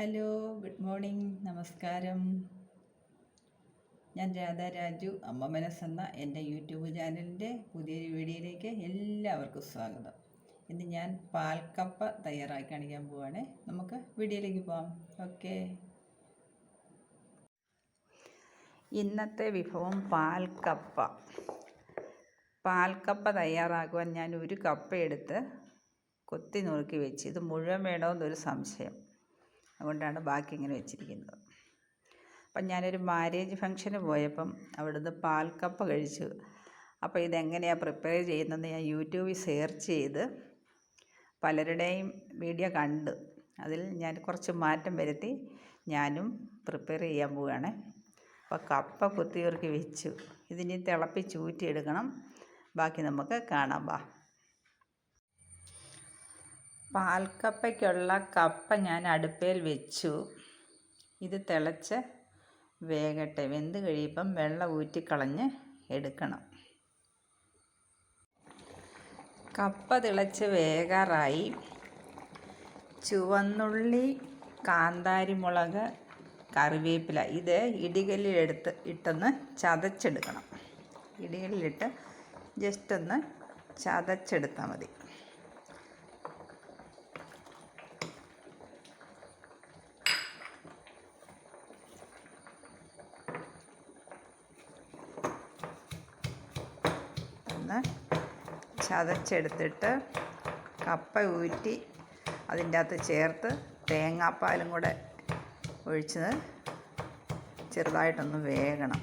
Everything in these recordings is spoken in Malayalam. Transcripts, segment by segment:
Hello good morning. നമസ്കാരം. ഞാൻ രാധാ രാജു അമ്മ മനസ്സെന്ന എന്റെ യൂട്യൂബ് ചാനലിന്റെ പുതിയൊരു വീഡിയോയിലേക്ക് എല്ലാവർക്കും സ്വാഗതം. ഇന്ന് ഞാൻ പാൽക്കപ്പ തയ്യാറാക്കി കാണിക്കാൻ പോവാണ്. നമുക്ക് വീഡിയോയിലേക്ക് പോവാം. ഓക്കെ. ഇന്നത്തെ വിഭവം പാൽക്കപ്പ. പാൽക്കപ്പ തയ്യാറാക്കുവാൻ ഞാൻ ഒരു കപ്പ എടുത്ത് കൊത്തി നുറുക്കി വെച്ച്. ഇത് മുഴുവൻ വേണമെന്നൊരു സംശയം. അതുകൊണ്ടാണ് ബാക്കി ഇങ്ങനെ വെച്ചിരിക്കുന്നത്. അപ്പം ഞാനൊരു മാരേജ് ഫംഗ്ഷന് പോയപ്പം അവിടുന്ന് പാൽക്കപ്പ കഴിച്ചു. അപ്പോൾ ഇതെങ്ങനെയാണ് പ്രിപ്പയർ ചെയ്യുന്നതെന്ന് ഞാൻ യൂട്യൂബിൽ സെർച്ച് ചെയ്ത് പലരുടെയും വീഡിയോ കണ്ട്. അതിൽ ഞാൻ കുറച്ച് മാറ്റം വരുത്തി. ഞാനും പ്രിപ്പയർ ചെയ്യാൻ പോവുകയാണ്. അപ്പോൾ കപ്പ കുത്തിയുറുക്കി വെച്ചു. ഇതിനി തിളപ്പിച്ച് ഊറ്റിയെടുക്കണം. ബാക്കി നമുക്ക് കാണാം. വാ പാൽക്കപ്പയ്ക്കുള്ള കപ്പ ഞാൻ അടുപ്പേൽ വെച്ചു. ഇത് തിളച്ച് വേകട്ടെ. വെന്ത് കഴിയുമ്പം വെള്ളം ഊറ്റിക്കളഞ്ഞ് എടുക്കണം. കപ്പ തിളച്ച് വേകാറായി. ചുവന്നുള്ളി കാന്താരിമുളക് കറിവേപ്പില. ഇത് ഇടികല്ലിലെടുത്ത് ഇട്ടൊന്ന് ചതച്ചെടുക്കണം. ഇടികല്ലിലിട്ട് ജസ്റ്റ് ഒന്ന് ചതച്ചെടുത്താൽ മതി. ഒന്ന് ചതച്ചെടുത്തിട്ട് കപ്പ ഊറ്റി അതിന്റെ അകത്ത് ചേർത്ത് തേങ്ങാപ്പാലും കൂടെ ഒഴിച്ച് ചെറുതായിട്ടൊന്ന് വേകണം.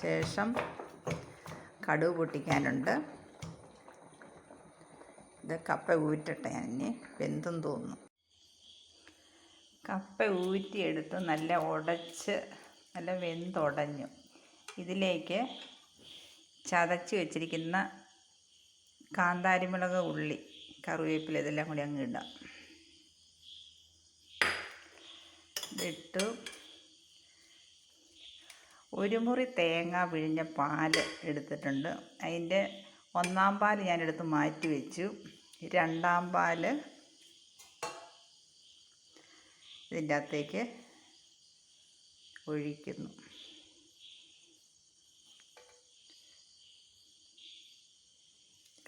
ശേഷം കടുവ് പൊട്ടിക്കാനുണ്ട്. ഇത് കപ്പ ഊറ്റട്ടെ ഇനി വെന്തും തോന്നുന്നു. കപ്പ ഊറ്റിയെടുത്ത് നല്ല ഉടച്ച് നല്ല വെന്തുടഞ്ഞു. ഇതിലേക്ക് ചതച്ച് വെച്ചിരിക്കുന്ന കാന്താരിമുളക് ഉള്ളി കറിവേപ്പില ഇതെല്ലാം കൂടി അങ്ങ് ഇടാം. ഇട്ട് ഒരു മുറി തേങ്ങ പിഴിഞ്ഞ പാൽ എടുത്തിട്ടുണ്ട്. അതിന്റെ ഒന്നാം പാൽ ഞാനെടുത്ത് മാറ്റി വെച്ചു. രണ്ടാം പാൽ ഇതിന്റെ അകത്തേക്ക് ഒഴിക്കുന്നു.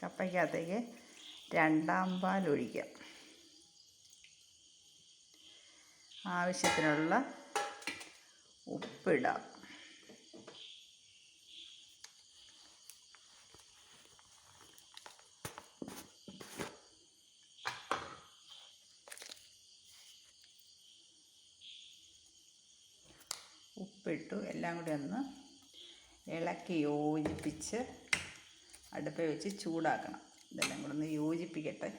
കപ്പയ്ക്കകത്തേക്ക് രണ്ടാം പാൽ ഒഴിക്കാം. ആവശ്യത്തിനുള്ള ഉപ്പിടാം. ഉപ്പിട്ടു. എല്ലാം കൂടി ഒന്ന് ഇളക്കി യോജിപ്പിച്ച് അടുപ്പിൽ വെച്ച് ചൂടാക്കണം. ഇതെല്ലാം കൂടെ ഒന്ന് യോജിപ്പിക്കട്ടെ.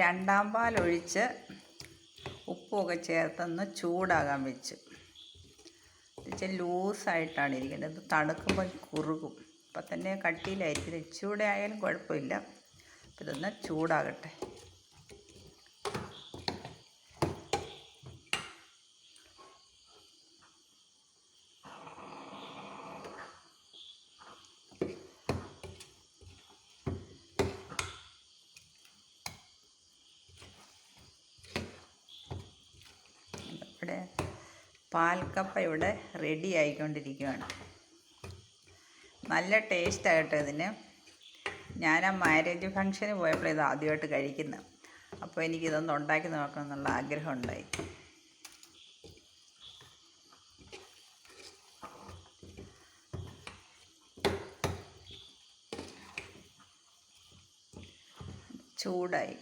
രണ്ടാം പാൽ ഒഴിച്ച് ഉപ്പുമൊക്കെ ചേർത്തൊന്ന് ചൂടാകാൻ വെച്ച്. ഇച്ചിരി ലൂസായിട്ടാണ് ഇരിക്കേണ്ടത്. ഇത് തണുക്കുമ്പോൾ കുറുകും. അപ്പം തന്നെ കട്ടിയിലായിരിക്കും ഇച്ചിരൂടെ ആയാലും കുഴപ്പമില്ല. ഇതൊന്ന് ചൂടാകട്ടെ ഇവിടെ പാൽക്കപ്പ ഇവിടെ റെഡി ആയിക്കൊണ്ടിരിക്കുകയാണ് നല്ല ടേസ്റ്റ് ആയിട്ട് ഇതിന്. ഞാൻ ആ മാരേജ് ഫംഗ്ഷന് പോയപ്പോൾ ഇത് ആദ്യമായിട്ട് കഴിക്കുന്നത് അപ്പോൾ എനിക്കിതൊന്ന് ഉണ്ടാക്കി നോക്കണം എന്നുള്ള ആഗ്രഹം ഉണ്ടായി ചൂടായി.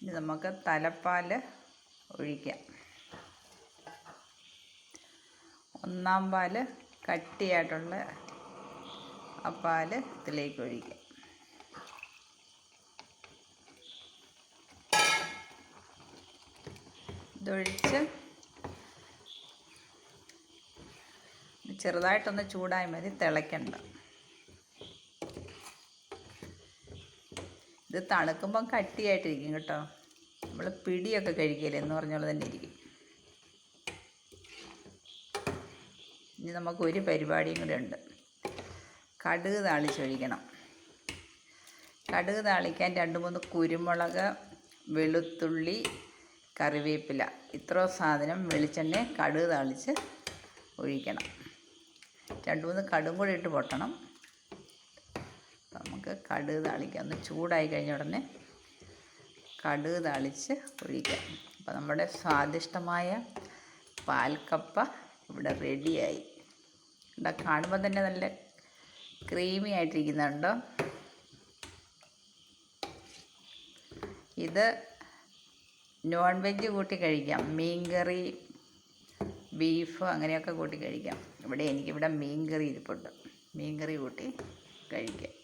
ഇനി നമുക്ക് തലപ്പാൽ ഒഴിക്കാം. ഒന്നാം പാൽ കട്ടിയായിട്ടുള്ള ആ പാൽ ഇതിലേക്ക് ഒഴിക്കുക ഇതൊഴിച്ച് ചെറുതായിട്ടൊന്ന് ചൂടായി മതി തിളയ്ക്കണ്ട. ഇത് തണുക്കുമ്പം കട്ടിയായിട്ടിരിക്കും കേട്ടോ. നമ്മൾ പിടിയൊക്കെ കഴിക്കില്ല എന്ന് പറഞ്ഞ തന്നെ ഇരിക്കും. ഇനി നമുക്ക് ഒരു പരിപാടിയും കൂടെ ഉണ്ട് കടുക് താളിച്ചൊഴിക്കണം. കടുക് താളിക്കാൻ രണ്ട് മൂന്ന് കുരുമുളക് വെളുത്തുള്ളി കറിവേപ്പില. ഇത്ര സാധനം വെളിച്ചെണ്ണ കടുക് താളിച്ച് ഒഴിക്കണം. രണ്ട് മൂന്ന് കടും കൂടി ഇട്ട് പൊട്ടണം. നമുക്ക് കടുക് താളിക്കാം. ഒന്ന് ചൂടായി കഴിഞ്ഞ ഉടനെ കടുക് താളിച്ച് ഒഴിക്കാം. അപ്പോൾ നമ്മുടെ സ്വാദിഷ്ടമായ പാൽക്കപ്പ ഇവിടെ റെഡിയായി. ഇവിടെ കാണുമ്പോൾ തന്നെ നല്ല ക്രീമി ആയിട്ടിരിക്കുന്നുണ്ടോ? ഇത് നോൺ വെജ് കൂട്ടി കഴിക്കാം. മീൻ കറി ബീഫ് അങ്ങനെയൊക്കെ കൂട്ടി കഴിക്കാം. ഇവിടെ എനിക്കിവിടെ മീൻകറി ഇരിപ്പുണ്ട്. മീൻ കറി കൂട്ടി കഴിക്കാം.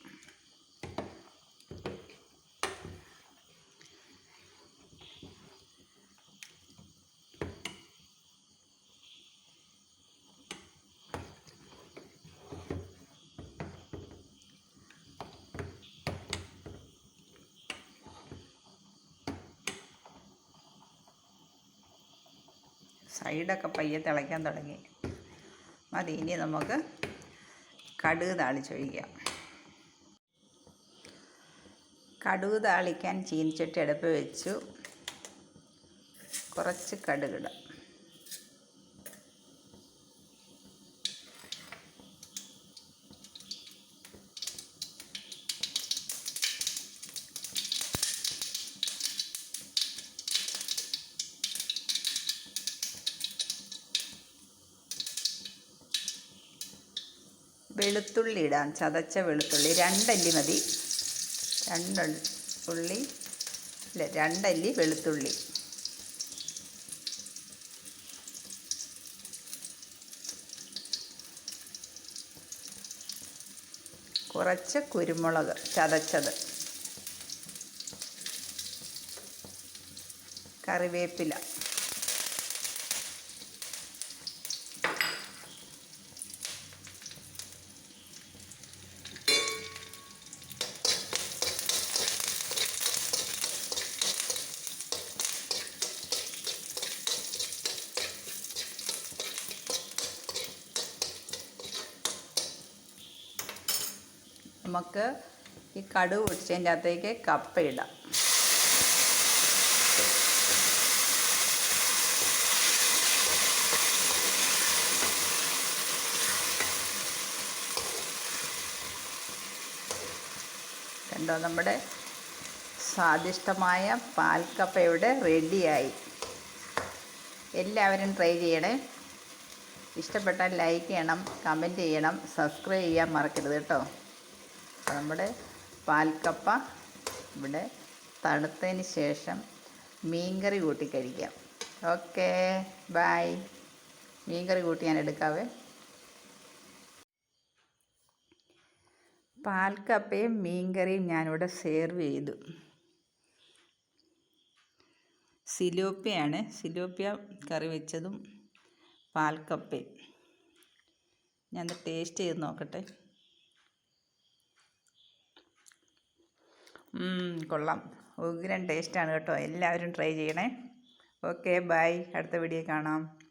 സൈഡൊക്കെ പയ്യെ തിളയ്ക്കാൻ തുടങ്ങി. മതി ഇനി നമുക്ക് കടുക് താളിച്ചൊഴിക്കാം. കടുക് താളിക്കാൻ ചീനിച്ചട്ടി അടുപ്പ് വെച്ചു. കുറച്ച് കടുകിടാം വെളുത്തുള്ളി ഇടാം. ചതച്ച വെളുത്തുള്ളി. രണ്ടല്ലി മതി. രണ്ട് ഉള്ളി. ഇല്ല രണ്ടല്ലി വെളുത്തുള്ളി. കുറച്ച് കുരുമുളക് ചതച്ചത്. കറിവേപ്പില. നമുക്ക് ഈ കടുക് പൊടിച്ചതിന്റെ അകത്തേക്ക് കപ്പ ഇടാം. കണ്ടോ നമ്മുടെ സ്വാദിഷ്ടമായ പാൽക്കപ്പ ഇവിടെ റെഡിയായി. എല്ലാവരും ട്രൈ ചെയ്യണേ. ഇഷ്ടപ്പെട്ടാൽ ലൈക്ക് ചെയ്യണം കമന്റ് ചെയ്യണം സബ്സ്ക്രൈബ് ചെയ്യാൻ മറക്കരുത് കേട്ടോ. നമ്മുടെ പാൽക്കപ്പ ഇവിടെ തണുത്തതിന് ശേഷം മീൻകറി കൂട്ടി കഴിക്കാം. ഓക്കേ ബായ് മീൻകറി കൂട്ടി ഞാൻ എടുക്കാവേ. പാൽക്കപ്പയും മീൻകറിയും ഞാനിവിടെ സെർവ് ചെയ്തു. സിലോപ്പിയാണ്. സിലോപ്പിയ കറി വെച്ചതും പാൽക്കപ്പയും. ഞാൻ ടേസ്റ്റ് ചെയ്ത് നോക്കട്ടെ. കൊള്ളാം. ഉഗ്രൻ ടേസ്റ്റാണ് കേട്ടോ. എല്ലാവരും ട്രൈ ചെയ്യണേ. ഓക്കെ ബൈ അടുത്ത വീഡിയോ കാണാം.